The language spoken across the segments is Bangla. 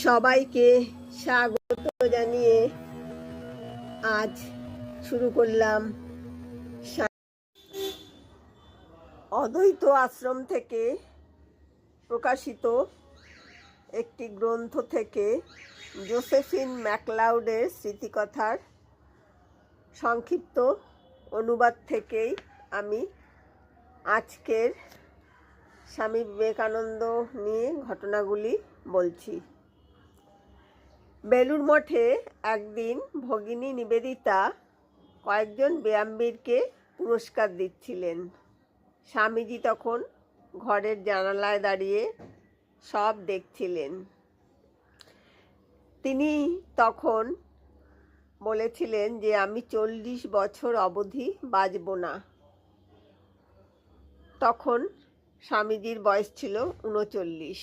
সবাইকে স্বাগত জানিয়ে আজ শুরু করলাম অদ্বৈত আশ্রম থেকে প্রকাশিত একটি গ্রন্থ থেকে জোসেফিন ম্যাকলাউডের স্মৃতিকথার সংক্ষিপ্ত অনুবাদ থেকেই আমি আজকের স্বামী বিবেকানন্দ নিয়ে ঘটনাগুলি বলছি। বেলুর মঠে একদিন ভগিনী নিবেদিতা কয়েকজন ব্যায়ামবীরকে পুরস্কার দিচ্ছিলেন। স্বামীজি তখন ঘরের জানালায় দাঁড়িয়ে সব দেখছিলেন। তিনি তখন বলেছিলেন যে, আমি চল্লিশ বছর অবধি বাঁচব না। তখন স্বামীজির বয়স ছিল উনচল্লিশ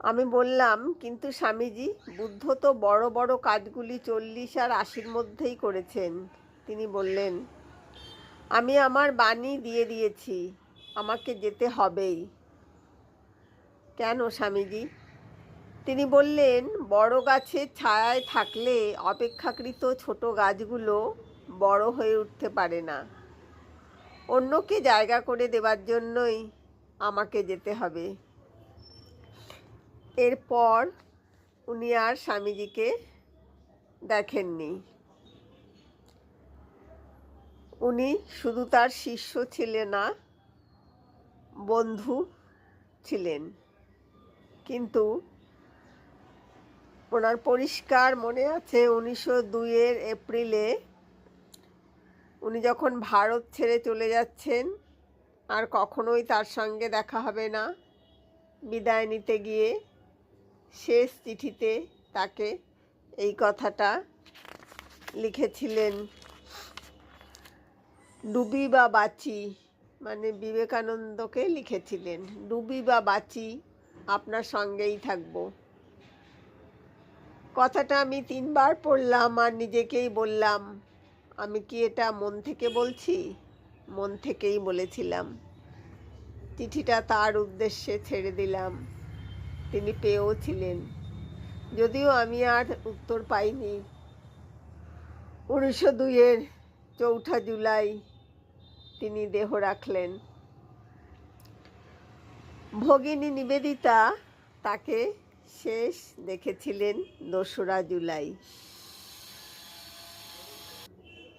আমি বললাম, কিন্তু স্বামীজি, বুদ্ধ তো বড় বড় কাজগুলি চল্লিশ আর আশির মধ্যেই করেছেন। তিনি বললেন, আমি আমার বাণী দিয়ে দিয়েছি, আমাকে যেতে হবেই। কেন স্বামীজি? তিনি বললেন, বড় গাছের ছায়ায় থাকলে অপেক্ষাকৃত ছোট গাছগুলো বড় হয়ে উঠতে পারে না। অন্যকে জায়গা করে দেওয়ার জন্যই আমাকে যেতে হবে। এরপর উনি আর স্বামীজিকে দেখেননি। উনি শুধু তার শিষ্য ছিলেন না, বন্ধু ছিলেন। কিন্তু ওনার পরিষ্কার মনে আছে, উনিশশো দুইয়ের এপ্রিলে উনি যখন ভারত ছেড়ে চলে যাচ্ছেন, আর কখনোই তার সঙ্গে দেখা হবে না। বিদায় নিতে গিয়ে শেষ চিঠিতে তাকে এই কথাটা লিখেছিলেন, ডুবি বা বাঁচি মানে বিবেকানন্দকে লিখেছিলেন, ডুবি বা বাঁচি, আপনার সঙ্গেই থাকব। কথাটা আমি তিনবার পড়লাম আর নিজেকেই বললাম, আমি কি এটা মন থেকে বলছি? মন থেকেই বলেছিলাম। চিঠিটা তার উদ্দেশ্যে ছেড়ে দিলাম। তিনি পেয়েও ছিলেন। যদিও আমি আর উত্তর পাইনি। উনিশশো দুইয়ের চৌঠা জুলাই তিনি দেহ রাখলেন। ভগিনী নিবেদিতা তাকে শেষ দেখেছিলেন দোসরা জুলাই।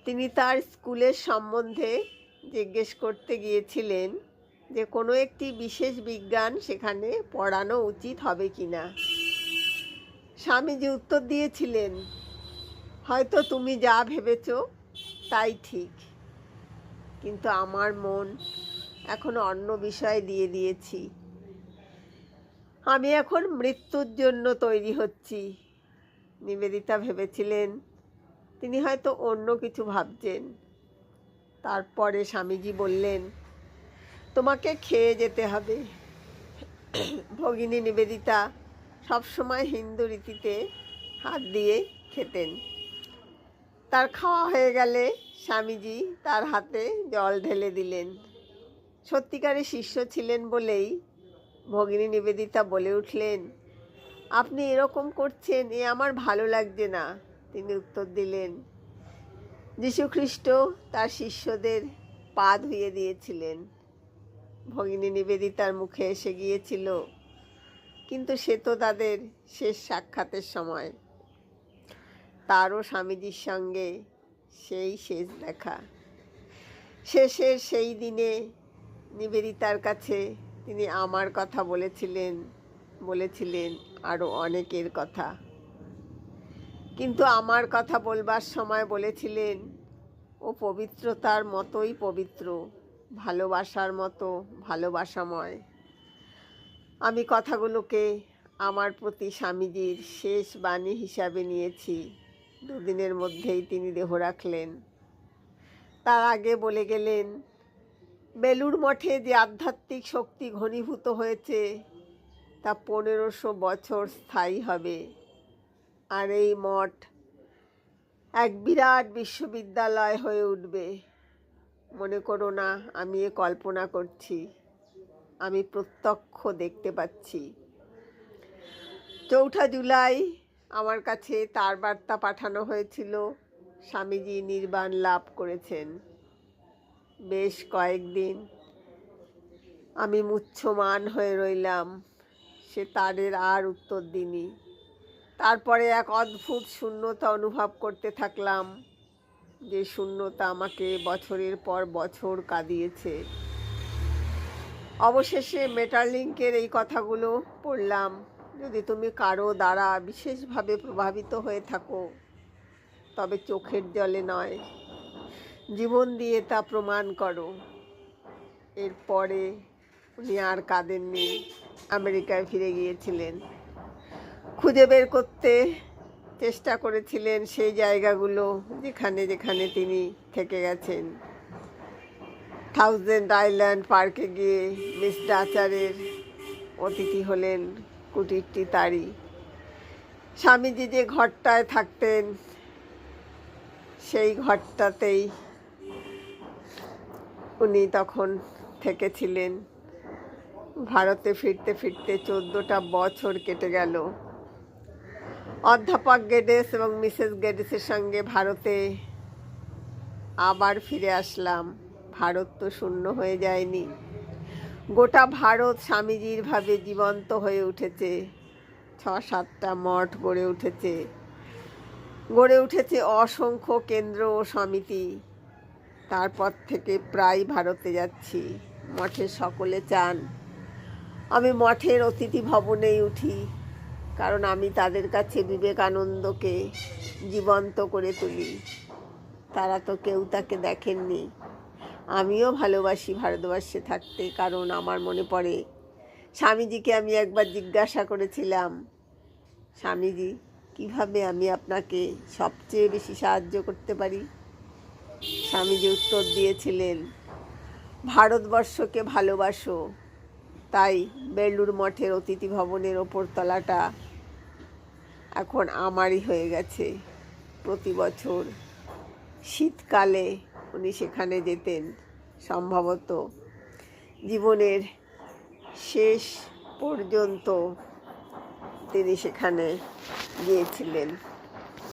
তিনি তার স্কুলের সম্বন্ধে জিজ্ঞেস করতে গিয়েছিলেন যে কোনো একটি বিশেষ বিজ্ঞান সেখানে পড়ানো উচিত হবে কি না স্বামীজি উত্তর দিয়েছিলেন, হয়তো তুমি যা ভেবেছ তাই ঠিক, কিন্তু আমার মন এখন অন্য বিষয় দিয়ে দিয়েছি। আমি এখন মৃত্যুর জন্য তৈরি হচ্ছি। নিবেদিতা ভেবেছিলেন, তিনি হয়তো অন্য কিছু ভাবছেন। তারপরে স্বামীজি বললেন তোমাকে খেয়ে যেতে হবে। ভগিনী নিবেদিতা সবসময় হিন্দু রীতিতে হাত দিয়ে খেতেন। তার খাওয়া হয়ে গেলে স্বামীজি তার হাতে জল ঢেলে দিলেন। সত্যিকারের শিষ্য ছিলেন বলেই ভগিনী নিবেদিতা বলে উঠলেন, আপনি এরকম করছেন, এ আমার ভালো লাগছে না। তিনি উত্তর দিলেন, যীশুখ্রিস্ট তার শিষ্যদের পা ধুয়ে দিয়েছিলেন। ভগিনী নিবেদিতার মুখে এসে গিয়েছিল। কিন্তু সে তো তাদের শেষ সাক্ষাতের সময়। তারও স্বামীজির সঙ্গে সেই শেষ দেখা। শেষের সেই দিনে নিবেদিতার কাছে তিনি আমার কথা বলেছিলেন বলেছিলেন আরও অনেকের কথা। কিন্তু আমার কথা বলবার সময় বলেছিলেন, ও পবিত্রতার মতোই পবিত্র। ভালোবাসার মতো, ভালোবাসাময়। আমি কথাগুলোকে আমার প্রতি স্বামীজির শেষ বাণী হিসাবে নিয়েছি। দুদিনের মধ্যেই তিনি দেহ রাখলেন। তার আগে বলে গেলেন বেলুর মঠে যে আধ্যাত্মিক শক্তি ঘনীভূত হয়েছে, তা পনেরোশো বছর স্থায়ী হবে। আর এই মঠ এক বিরাট বিশ্ববিদ্যালয় হয়ে উঠবে। মনে করো না, আমি এ কল্পনা করছি, আমি প্রত্যক্ষ দেখতে পাচ্ছি। চৌঠা জুলাই আমার কাছে তার বার্তা পাঠানো হয়েছিল, স্বামীজি নির্বাণ লাভ করেছেন। বেশ কয়েকদিন আমি মুচ্ছমান হয়ে রইলাম, সে তারের আর উত্তর দিনি। তারপরে এক অদ্ভুত শূন্যতা অনুভব করতে থাকলাম। যে শূন্যতা আমাকে বছরের পর বছর কাঁদিয়েছে। অবশেষে মেটারলিঙ্কের এই কথাগুলো পড়লাম। যদি তুমি কারও দ্বারা বিশেষভাবে প্রভাবিত হয়ে থাকো, তবে চোখের জলে নয়। জীবন দিয়ে তা প্রমাণ করো। এরপরে উনি আর কাঁদেননি। আমেরিকায় ফিরে গিয়েছিলেন। খুঁজে বের করতে চেষ্টা করেছিলেন সেই জায়গাগুলো, যেখানে যেখানে তিনি থেকে গেছেন। থাউজেন্ড আইল্যান্ড পার্কে গিয়ে মিস ডাচারের অতিথি হলেন কুটিরটি তারই। স্বামীজি যে ঘরটায় থাকতেন, সেই ঘরটাতেই উনি তখন থেকেছিলেন। ভারতে ফিরতে ফিরতে চোদ্দোটা বছর কেটে গেল। অধ্যাপক গেডেস এবং মিসেস গেডেসের সঙ্গে ভারতে আবার ফিরে আসলাম। ভারত তো শূন্য হয়ে যায়নি। গোটা ভারত স্বামীজির ভাবে জীবন্ত হয়ে উঠেছে। ছ সাতটা মঠ গড়ে উঠেছে। গড়ে উঠেছে অসংখ্য কেন্দ্র ও সমিতি। তারপর থেকে প্রায় ভারতে যাচ্ছি। মঠে সকলে চান। আমি মঠের অতিথি ভবনেই উঠি। কারণ আমি তাদের কাছে বিবেকানন্দকে জীবন্ত করে তুলি। তারা তো কেউ তাকে দেখেননি। আমিও ভালোবাসি ভারতবর্ষে থাকতে, কারণ আমার মনে পড়ে, স্বামীজিকে আমি একবার জিজ্ঞাসা করেছিলাম, স্বামীজি, কীভাবে আমি আপনাকে সবচেয়ে বেশি সাহায্য করতে পারি? স্বামীজি উত্তর দিয়েছিলেন, ভারতবর্ষকে ভালোবাসো, তাই বেলুর মঠের অতিথি ভবনের ওপর তলাটা এখন আমারই হয়ে গেছে। প্রতি বছর শীতকালে উনি সেখানে যেতেন, সম্ভবত। জীবনের শেষ পর্যন্ত তিনি সেখানে গিয়েছিলেন।